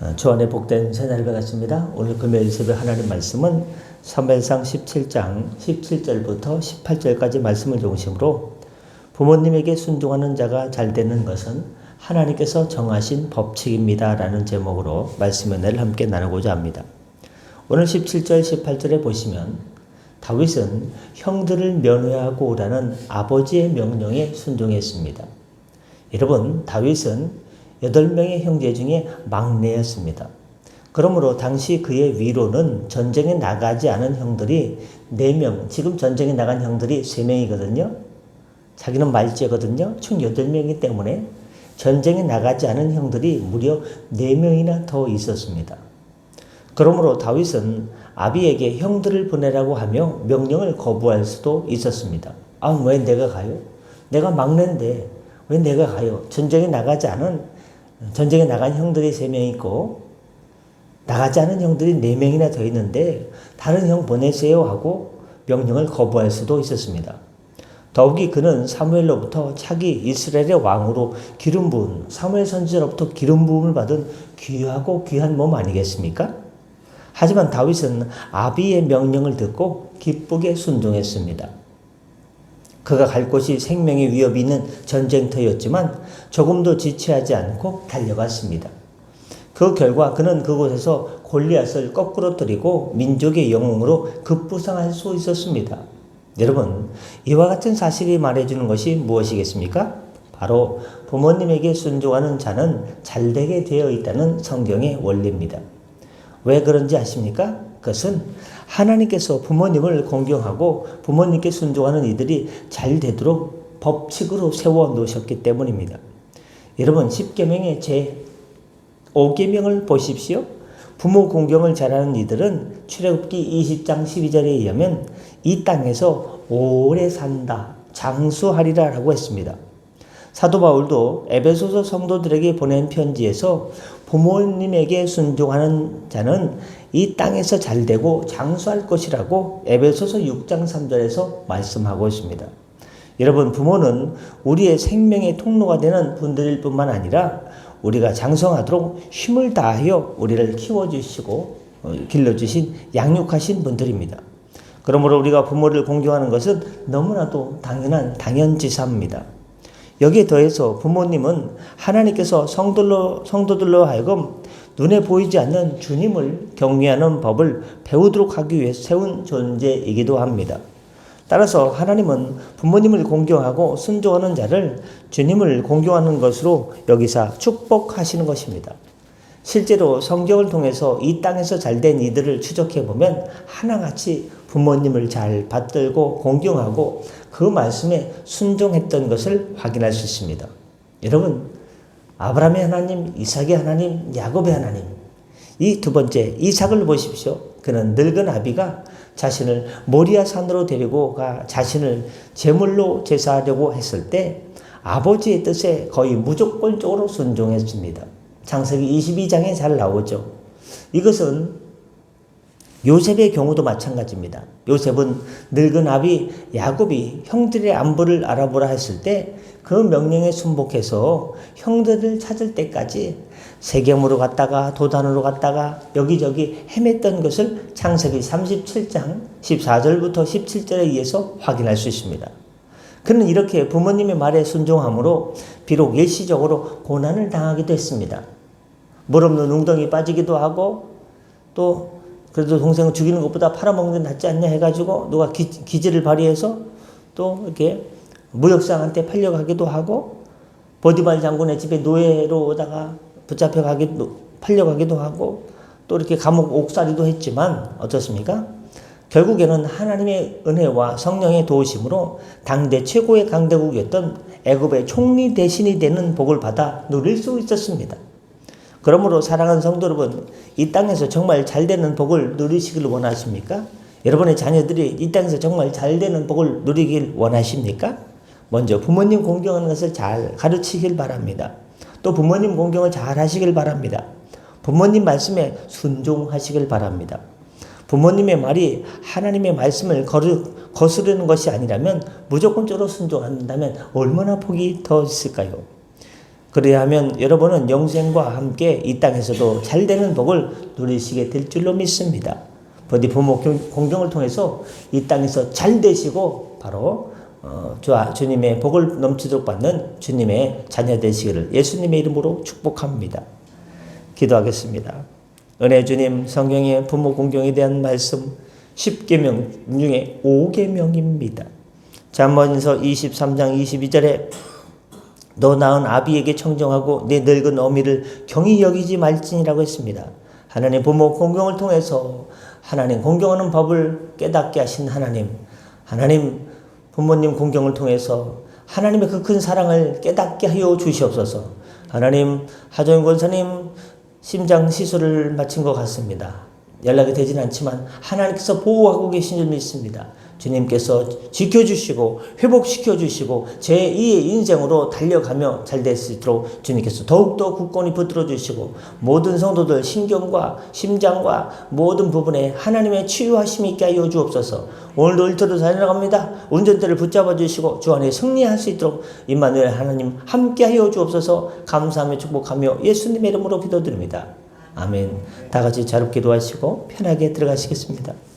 어, 주 안에 복된 새날을 받았습니다. 오늘 금요일 새벽 하나님 말씀은 사무엘상 17장 17절부터 18절까지 말씀을 중심으로 부모님에게 순종하는 자가 잘 되는 것은 하나님께서 정하신 법칙입니다 라는 제목으로 말씀의 은혜를 함께 나누고자 합니다. 오늘 17절 18절에 보시면 다윗은 형들을 면회하고 오라는 아버지의 명령에 순종했습니다. 여러분 다윗은 여덟 명의 형제 중에 막내였습니다. 그러므로 당시 그의 위로는 전쟁에 나가지 않은 형들이 네 명, 지금 전쟁에 나간 형들이 세 명이거든요. 자기는 말제거든요. 총 여덟 명이기 때문에 전쟁에 나가지 않은 형들이 무려 네 명이나 더 있었습니다. 그러므로 다윗은 아비에게 형들을 보내라고 하며 명령을 거부할 수도 있었습니다. 아, 왜 내가 가요? 내가 막내인데 왜 내가 가요? 전쟁에 나가지 않은 전쟁에 나간 형들이 세명 있고 나가지 않은 형들이 네 명이나 더 있는데 다른 형 보내세요 하고 명령을 거부할 수도 있었습니다. 더욱이 그는 사무엘로부터 차기 이스라엘의 왕으로 기름 부은 사무엘 선지자로부터 기름 부음을 받은 귀하고 귀한 몸 아니겠습니까? 하지만 다윗은 아비의 명령을 듣고 기쁘게 순종했습니다. 그가 갈 곳이 생명의 위협이 있는 전쟁터였지만 조금도 지체하지 않고 달려갔습니다. 그 결과 그는 그곳에서 골리앗을 거꾸로 때리고 민족의 영웅으로 급부상할 수 있었습니다. 여러분, 이와 같은 사실이 말해주는 것이 무엇이겠습니까? 바로 부모님에게 순종하는 자는 잘되게 되어 있다는 성경의 원리입니다. 왜 그런지 아십니까? 그것은 하나님께서 부모님을 공경하고 부모님께 순종하는 이들이 잘 되도록 법칙으로 세워 놓으셨기 때문입니다. 여러분 10계명의 제 5계명을 보십시오. 부모 공경을 잘하는 이들은 출애굽기 20장 12절에 의하면 이 땅에서 오래 산다, 장수하리라라고 했습니다. 사도 바울도 에베소서 성도들에게 보낸 편지에서 부모님에게 순종하는 자는 이 땅에서 잘 되고 장수할 것이라고 에베소서 6장 3절에서 말씀하고 있습니다. 여러분 부모는 우리의 생명의 통로가 되는 분들일 뿐만 아니라 우리가 장성하도록 힘을 다하여 우리를 키워주시고 어, 길러주신 양육하신 분들입니다. 그러므로 우리가 부모를 공경하는 것은 너무나도 당연한 당연지사입니다. 여기에 더해서 부모님은 하나님께서 성도들로, 성도들로 하여금 눈에 보이지 않는 주님을 경외하는 법을 배우도록 하기 위해 세운 존재이기도 합니다. 따라서 하나님은 부모님을 공경하고 순종하는 자를 주님을 공경하는 것으로 여기서 축복하시는 것입니다. 실제로 성경을 통해서 이 땅에서 잘된 이들을 추적해 보면 하나같이 부모님을 잘 받들고 공경하고 그 말씀에 순종했던 것을 확인할 수 있습니다. 여러분, 아브라함의 하나님, 이삭의 하나님, 야곱의 하나님. 이 두 번째, 이삭을 보십시오. 그는 늙은 아비가 자신을 모리아 산으로 데리고 가 자신을 제물로 제사하려고 했을 때 아버지의 뜻에 거의 무조건적으로 순종했습니다. 창세기 22장에 잘 나오죠. 이것은 요셉의 경우도 마찬가지입니다. 요셉은 늙은 아비 야곱이 형들의 안부를 알아보라 했을 때 그 명령에 순복해서 형들을 찾을 때까지 세겜으로 갔다가 도단으로 갔다가 여기저기 헤맸던 것을 창세기 37장 14절부터 17절에 의해서 확인할 수 있습니다. 그는 이렇게 부모님의 말에 순종함으로 비록 일시적으로 고난을 당하기도 했습니다. 물 없는 웅덩이 빠지기도 하고 또 그래도 동생을 죽이는 것보다 팔아먹는 게 낫지 않냐 해가지고 누가 기, 기지를 발휘해서 또 이렇게 무역상한테 팔려가기도 하고 버디발 장군의 집에 노예로 오다가 붙잡혀 가기도 팔려가기도 하고 또 이렇게 감옥 옥살이도 했지만 어떻습니까? 결국에는 하나님의 은혜와 성령의 도우심으로 당대 최고의 강대국이었던 애굽의 총리 대신이 되는 복을 받아 누릴 수 있었습니다. 그러므로 사랑하는 성도 여러분, 이 땅에서 정말 잘 되는 복을 누리시길 원하십니까? 여러분의 자녀들이 이 땅에서 정말 잘 되는 복을 누리길 원하십니까? 먼저 부모님 공경하는 것을 잘 가르치길 바랍니다. 또 부모님 공경을 잘 하시길 바랍니다. 부모님 말씀에 순종하시길 바랍니다. 부모님의 말이 하나님의 말씀을 거스르는 것이 아니라면 무조건적으로 순종한다면 얼마나 복이 더 있을까요? 그래야 하면 여러분은 영생과 함께 이 땅에서도 잘 되는 복을 누리시게 될 줄로 믿습니다. 부디 부모 경- 공경을 통해서 이 땅에서 잘 되시고 바로 어, 주, 주님의 복을 넘치도록 받는 주님의 자녀 되시기를 예수님의 이름으로 축복합니다. 기도하겠습니다. 은혜 주님 성경의 부모 공경에 대한 말씀 10계명 중에 5계명입니다. 잠언서 23장 22절에 너 낳은 아비에게 청정하고 내 늙은 어미를 경히 여기지 말지니라고 했습니다. 하나님 부모 공경을 통해서 하나님 공경하는 법을 깨닫게 하신 하나님 하나님 부모님 공경을 통해서 하나님의 그 큰 사랑을 깨닫게 하여 주시옵소서. 하나님 하정인 권사님 심장 시술을 마친 것 같습니다. 연락이 되지는 않지만 하나님께서 보호하고 계신 줄 믿습니다. 주님께서 지켜주시고 회복시켜 주시고 제2의 인생으로 달려가며 잘 될 수 있도록 주님께서 더욱더 굳건히 붙들어 주시고 모든 성도들 신경과 심장과 모든 부분에 하나님의 치유하심이 있게 하여 주옵소서. 오늘도 일터로 달려갑니다. 운전대를 붙잡아 주시고 주 안에 승리할 수 있도록 임마누엘 하나님 함께 하여 주옵소서. 감사하며 축복하며 예수님의 이름으로 기도드립니다. 아멘. 다 같이 자립 기도하시고 편하게 들어가시겠습니다